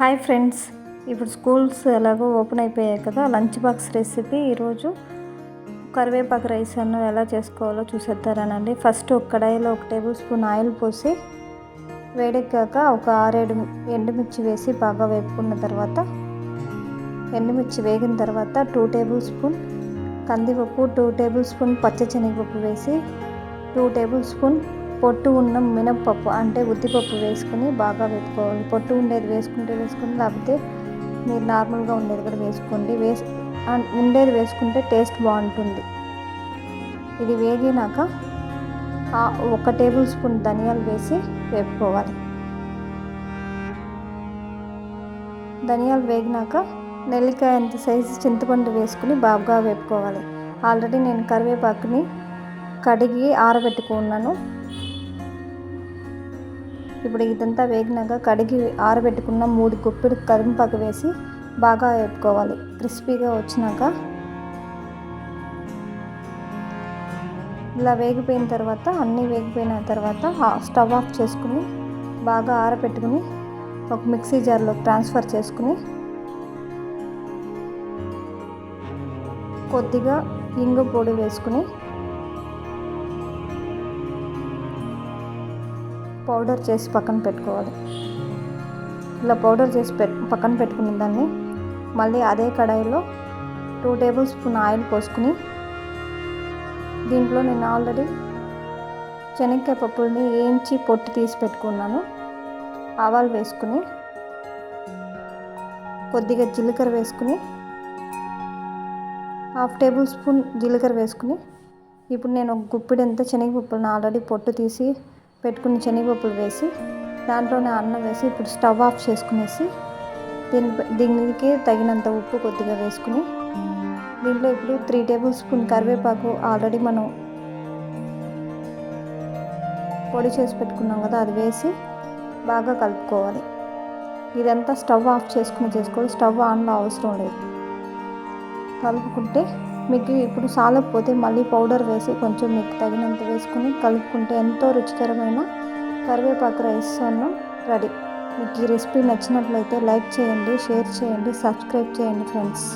Hi friends. ఇప్పుడు schools ఎలాగో open అయిపోయాయి కదా లంచ్ బాక్స్ రెసిపీ ఈరోజు కరివేపాకు రైస్ అన్నం ఎలా చేసుకోవాలో చూసేద్దారనండి. ఫస్ట్ ఒక కడాయిలో ఒక టేబుల్ స్పూన్ ఆయిల్ పోసి వేడెక్కాక ఒక ఆరేడు ఎండుమిర్చి వేసి బాగా వేపుకున్న తర్వాత ఎండుమిర్చి వేగిన తర్వాత టూ టేబుల్ స్పూన్ కందిపప్పు టూ టేబుల్ స్పూన్ పచ్చశనగపప్పు వేసి టూ టేబుల్ స్పూన్ పొట్టు ఉన్న మినప్పప్పు అంటే ఉద్దిపప్పు వేసుకుని బాగా వేపుకోవాలి. పొట్టు ఉండేది వేసుకుంటే వేసుకుని లేకపోతే మీరు నార్మల్గా ఉండేది కూడా వేసుకోండి. వేసి ఉండేది వేసుకుంటే టేస్ట్ బాగుంటుంది. ఇది వేగినాక ఒక టేబుల్ స్పూన్ ధనియాలు వేసి వేపుకోవాలి. ధనియాలు వేగినాక నెల్లికాయ అంత సైజు చింతపండు వేసుకుని బాగా వేపుకోవాలి. ఆల్రెడీ నేను కరివేపాకుని కడిగి ఆరబెట్టుకున్నాను. ఇప్పుడు ఇదంతా వేగినాక కడిగి ఆరబెట్టుకున్న మూడు గుప్పిడి కరింపాకు వేసి బాగా వేపుకోవాలి. క్రిస్పీగా వచ్చినాక ఇలా వేగిపోయిన తర్వాత అన్నీ వేగిపోయిన తర్వాత స్టవ్ ఆఫ్ చేసుకుని బాగా ఆరబెట్టుకుని ఒక మిక్సీ జార్లో ట్రాన్స్ఫర్ చేసుకుని కొద్దిగా ఇంగు పొడి వేసుకుని పౌడర్ చేసి పక్కన పెట్టుకోవాలి. ఇలా పౌడర్ చేసి పెట్ పక్కన పెట్టుకున్న దాన్ని మళ్ళీ అదే కడాయిలో టూ టేబుల్ స్పూన్ ఆయిల్ పోసుకుని దీంట్లో నేను ఆల్రెడీ శనక్కాయ పప్పుల్ని వేయించి పొట్టు తీసి పెట్టుకున్నాను. ఆవాలు వేసుకుని కొద్దిగా జీలకర్ర వేసుకుని హాఫ్ టేబుల్ స్పూన్ జీలకర్ర వేసుకుని ఇప్పుడు నేను ఒక గుప్పిడంతా శనగపప్పులను ఆల్రెడీ పొట్టు తీసి పెట్టుకుని శనగపప్పులు వేసి దాంట్లోనే అన్నం వేసి ఇప్పుడు స్టవ్ ఆఫ్ చేసుకునేసి దీని దీనికి తగినంత ఉప్పు కొద్దిగా వేసుకుని దీంట్లో ఇప్పుడు త్రీ టేబుల్ స్పూన్ కరివేపాకు ఆల్రెడీ మనం పొడి చేసి పెట్టుకున్నాం కదా అది వేసి బాగా కలుపుకోవాలి. ఇదంతా స్టవ్ ఆఫ్ చేసుకుని చేసుకోవాలి. స్టవ్ ఆన్లో అవసరం లేదు. కలుపుకుంటే మీకు ఇప్పుడు సాలకపోతే మళ్ళీ పౌడర్ వేసి కొంచెం మీకు తగినంత వేసుకుని కలుపుకుంటే ఎంతో రుచికరమైన కరివేపాకు రైస్ అన్నం రెడీ. మీకు ఈ రెసిపీ నచ్చినట్లయితే లైక్ చేయండి షేర్ చేయండి సబ్స్క్రైబ్ చేయండి ఫ్రెండ్స్.